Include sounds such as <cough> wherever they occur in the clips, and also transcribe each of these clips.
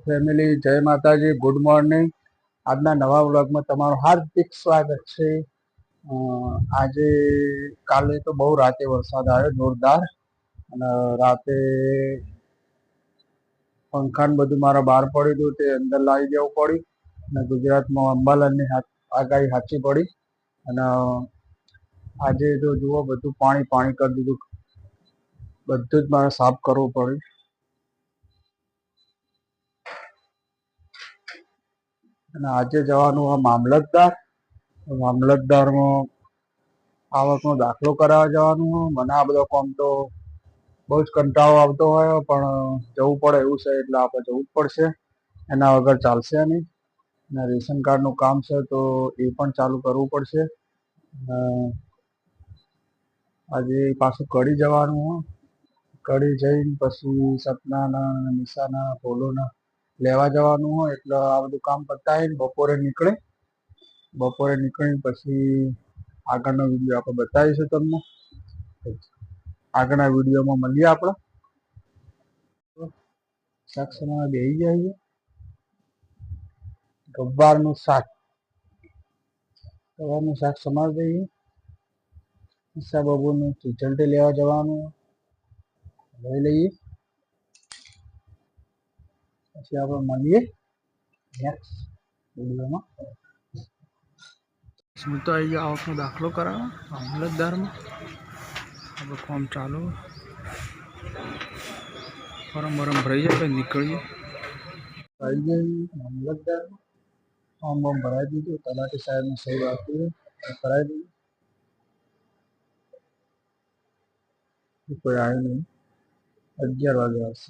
Family જય માતાજી good morning આજના નવા વ્લોગમાં તમારું હાર્દિક સ્વાગત છે. આજે કાલે તો બહુ રાતે વરસાદ આવ્યો, જોરદાર. અને રાતે પંખાને બધું મારા બહાર પડ્યું હતું, તે અંદર લાવી દેવું પડ્યું અને ગુજરાતમાં અંબાલાલની આગાહી સાચી પડી. અને આજે જો જુઓ, બધું પાણી પાણી કરી દીધું. બધું જ મારે સાફ કરવું પડ્યું. અને આજે જવાનું આ મામલતદાર. મામલતદારમાં આવકનો દાખલો કરાવવા જવાનું. મને આ બધો કોમ તો બહુ જ કંટાળો આવતો હોય, પણ જવું પડે એવું છે એટલે આપણે જવું જ પડશે. એના વગર ચાલશે નહીં. અને રેશન કાર્ડનું કામ છે તો એ પણ ચાલુ કરવું પડશે. આજે પાછું કડી જવાનું. કડી જઈને પછી સપનાના, નિશાના ભોલોના લેવા જવાનું હોય એટલે આ બધું કામ પતાવીને બપોરે નીકળે. બપોરે નીકળીને પછી આગળનો વીડિયો આપણે બતાવીશું તમને. આગળના વિડીયોમાં મળીએ આપણે. સમારવા બેસી જઈએ ગબ્બારનું શાક. ગબ્બારનું શાક સમારી દઈએ. ઈસા બાબુનું ચીચલટી લેવા જવાનું. લઈ લઈએ. પછી આપણે મળીએ નેક્સ્ટ વિડીયોમાં હું તો આવી ગયો આવકનો દાખલો કરાવવા મામલતદારમાં હવે ફોર્મ ચાલુ ફોર્મ બરમ ભરાઈ જાય પછી નીકળીએ આવી ગઈ મામલતદાર ફોર્મ બોર્મ ભરાઈ દીધું તલાટી સાહેબને સહી આપી કરાવી દીધું કોઈ આવ્યું નહીં અગિયાર વાગે આવશે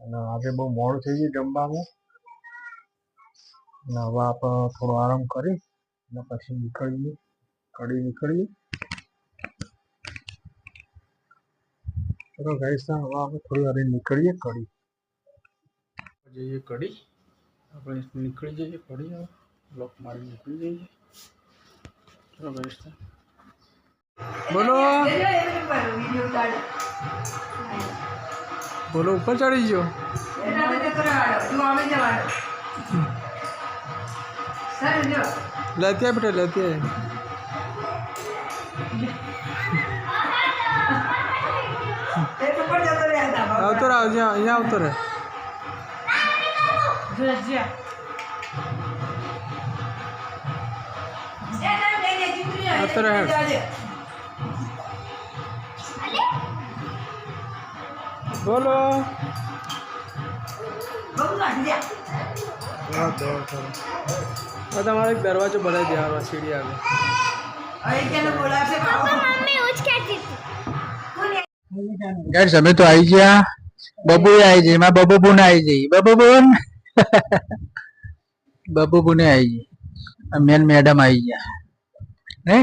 અને આજે બહુ મોડું થઈ ગયું જમવાનું. અને હવે આપણે થોડો આરામ કરી અને પછી નીકળીએ. કડી નીકળીએ. ચલો ગાઈસ હવે આપણે થોડી વાર નીકળીએ કડી જઈએ કડી આપણે નીકળી જઈએ કડી હવે. બ્લોક મારી નીકળી જઈએ. ચલો ગાઈસ બોલો. બોલો ઉપર ચડી ગયો લેતી આય બેટા લેતી આય આવતો રહે અહીંયા અહીંયા આવતો રહે આવતો રહે બોલો. તમારે એક દરવાજો ભરાઈ દેવાનો સીડી આવે ગાઈસ અમે તો આવી ગયા. બબુ આવી જઈ માં બબુ બુન આવી જઈ બબુ બુન બબુ બુને આવી જઈ મેન મેડમ આવી ગયા. હે?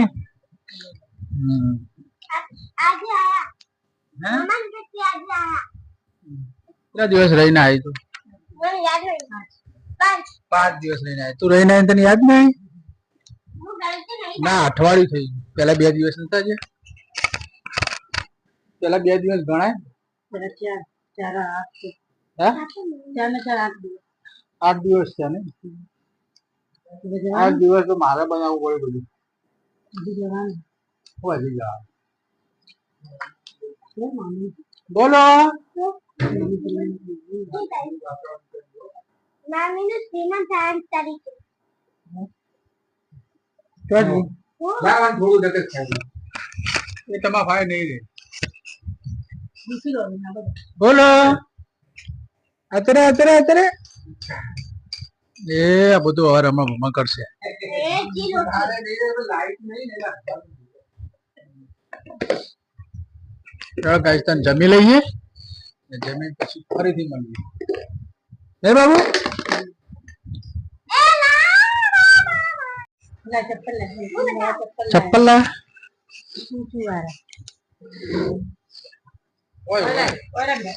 હમ. હે? કેટલા દિવસ રહીને આવી તું? પાંચ. દિવસ રહીને આવી. તું રહીને આવી તને યાદ નહીં? ના અઠવાડિયું થઈ પેલા બે દિવસ નતા જે પેલા બે દિવસ ગણાય. આઠ દિવસ. છે ને? આઠ દિવસ તો મારે બનાવવું પડે બધું. હજી જવાનું? બોલો. બોલો. અત્યારે અત્યારે અત્યારે એ આ બધું હવે રમા ભમા કરશે. ગાઈસ જમી લઈએ? જમીન પછી ફરીથી મળીએ એ બાબુ લા ચપ્પલ લા લા ચપ્પલ લા ચપ્પલ લા ઊંચી વાળા ઓય ઓલા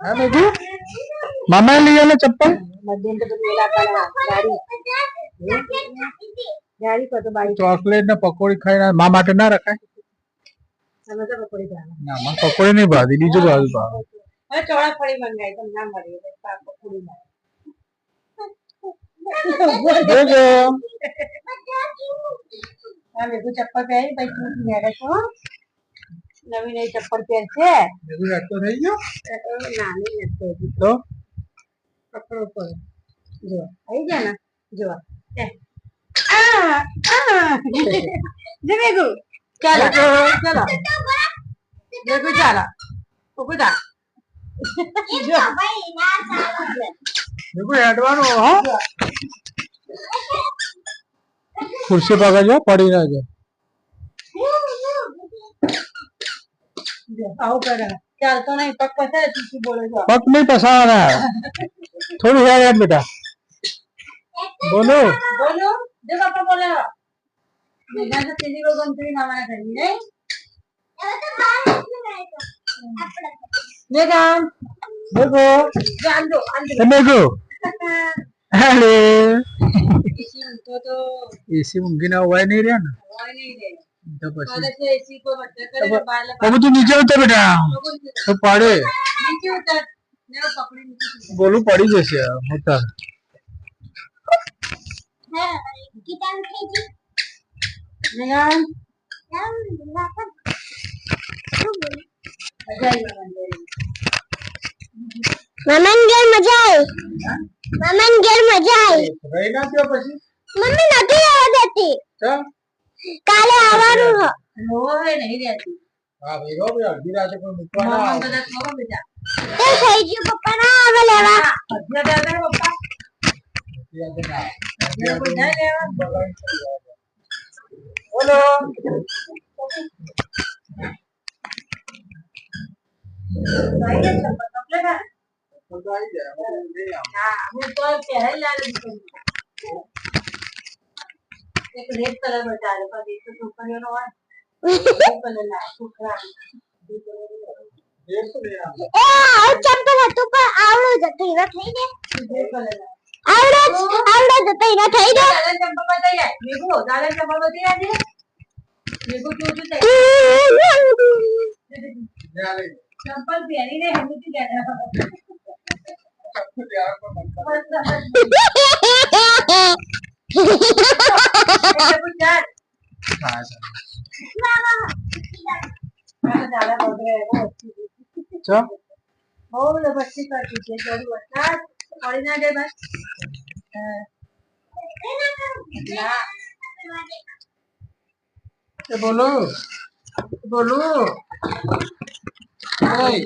હા લે મેં પહેરાવ ચાલ સેન્ડલ પહેરાવ નવા લાય મામા ઈ ગયા લે આ લીધી ચપ્પલ અરે આવી જાય ને સેન્ડલ થી કેરી હેડા હે એવું જો આવું પહેરાવ મને આ બધું પડે હો નીચે આવી જા મને મેઘા શું કહે છે ચપ્પલ નવા લાયા મામાએ ચપ્પલ નવા લઈ આવ્યા મારા મેઘાંતની હા મેઘુ મામા લઈ આલે ચપ્પલ મધ્યમ તો બધું એલા પાડવા ગાડી ગાડી પર તો બાઈક ચોકલેટ ને પકોડી ખાઈને મા માટે ના રખાય તમે તો પકડી જાવ ના મને પકોડી નહીં ભાવતી બીજું ભાવે ભાવે હવે ચોળા ફળી મંગાઈ તો ના મળે એટલે પાપ પકડી ના જોજો હા મેઘુ ચપ્પલ પહેરી પછી તું મેળે છો નવી નવી ચપ્પલ પહેરશે મેઘુ રસ્તો થઈ ગયો નાની નથી. તો પકડો પડે જો આવી ગયા ને જો એ. આ આ જો મેઘુ ચાલો ચાલો મેઘુ ચાલો થા જો મેઘુ હેડવાનું હો ખુરશી પકડજો પડી ના જાય આવું કરે ચાલતો નહીં પગ પસારે તું બોલે છો પગ નહીં પસાવાના થોડું હેડ હેડ બેટા બોલો બોલો જો પાપા બોલે મેઘા તો તેરી કો ગંતરી નાવાના કરી નહીં મેઘા મેઘુ જો આંદો આંદો એ મેઘુ હેલે તો તો એસી ઊંઘી ના હોય નહીં રહ્યા ને હોય નહીં રે તો પછી? તો બધું નીચે ઉતર બેટા. તો પડે. ઉતર. બોલું જશે આવી મમન ઘેર મજા આવી મમન ઘેર મજા આવી રહી ના પછી? મમ્મી નથી આવવા દેતી. કાલે આવવાનું હ. રોવે નહીં રહેતી હા ભાઈ રો ભાઈ અડધી રાતે કોઈ મૂકવા ના આવે. બેટા થઈ ગયું પપ્પા ના આવે લેવા. અડધી રાતે બોલો. હા હું તો પહેરાઈ લાવી દીધું એક રેડ કલર નો ચાલે પણ એક તો છોકરીઓનો હોય રેડ કલર ના છોકરા એ શું લઈ આવો? એ આવું ચંપલ હતું પણ આવડું જ હતું એના થઈ ગયું રેડ કલર ના આવડે જ આવડે જ હતું એના થઈ ગયું દાદા ચંપલ બતાવી જાય મેઘુ દાદા ચંપલ બતાવી જાય મેઘુ તું તું થઈ લે આ લઈ. ચંપલ પહેરીને હિન્દુથી ગયા લે આ પણ બંધ કર. મેઘુ ચાલ હા, ચાલ. દાદા gel. अच्छा और बच्चे का ठीक है जरूर बच्चा और ना दे बस ये बोलो बोलो नहीं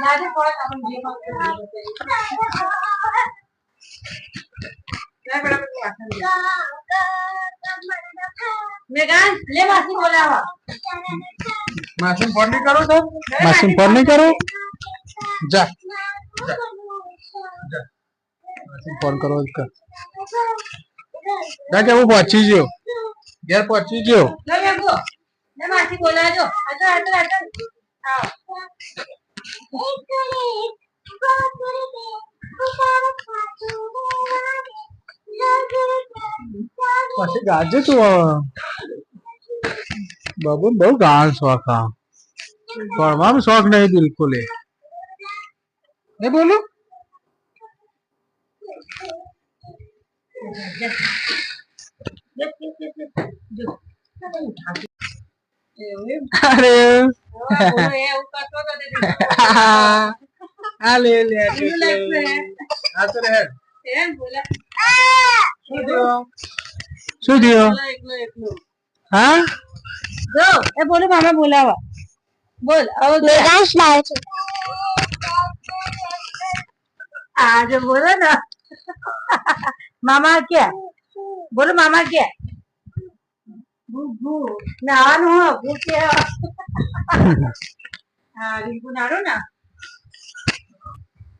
ना दे पर अपन जीवन જે માંગીએ તે બતાવીએ. ના પેલા બધું વાસણ લે. મેઘાન લે માસી બોલાવા માસીને ફોન નહીં કરો? તો માસીને ફોન નહીં કરો જા ફોન કરો. જ કે હું પહોંચી ગયો. ઘેર પહોંચી ગયો. માસી બોલાજો આવો પછી ગાજે તું હવે. બાબુ બહુ ગાન શોખ આ ભણવાનો શોખ નહીં બિલકુલ એ એ બોલું બેસ, બેસ, બેસ, બેસ. જો. એવું એમ? અરે આ લે લે આ તો રહે. એમ બોલે? શું થયું? શું થયું? બોલો એકલો એકલો. હા? જો, એ બોલો મામા બોલાવા. બોલ હવે જો. લાવે છે આ જો બોલો ને. મામા ક્યાં? બોલો મામા ક્યાં? ના નાવાનું હો કે <laughs> હા. રીંકુ નાડો ને.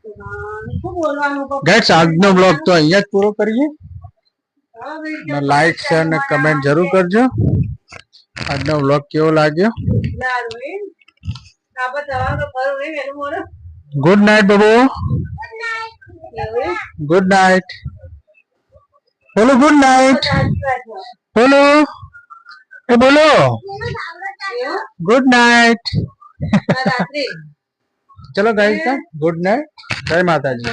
તો નાનું શું બોલવાનું કહો? ગાઈસ આજનો બ્લોગ તો અહીંયા જ પૂરો કરીએ હવે ભાઈ લાઈક શેર ને કમેન્ટ જરૂર કરજો આજનો બ્લોગ કેવો લાગ્યો લાડુ એમ આપણે જવાનું તો ખરું એમ એનું બોલો ગુડ નાઇટ બાબુ એવું એમ? ગુડ નાઇટ બોલો ગુડ નાઇટ સાચી વાત છે. બોલો એ બોલો એવું? ગુડ નાઇટ આ રાત્રે चलो गाइस गुड नाइट जय माता जी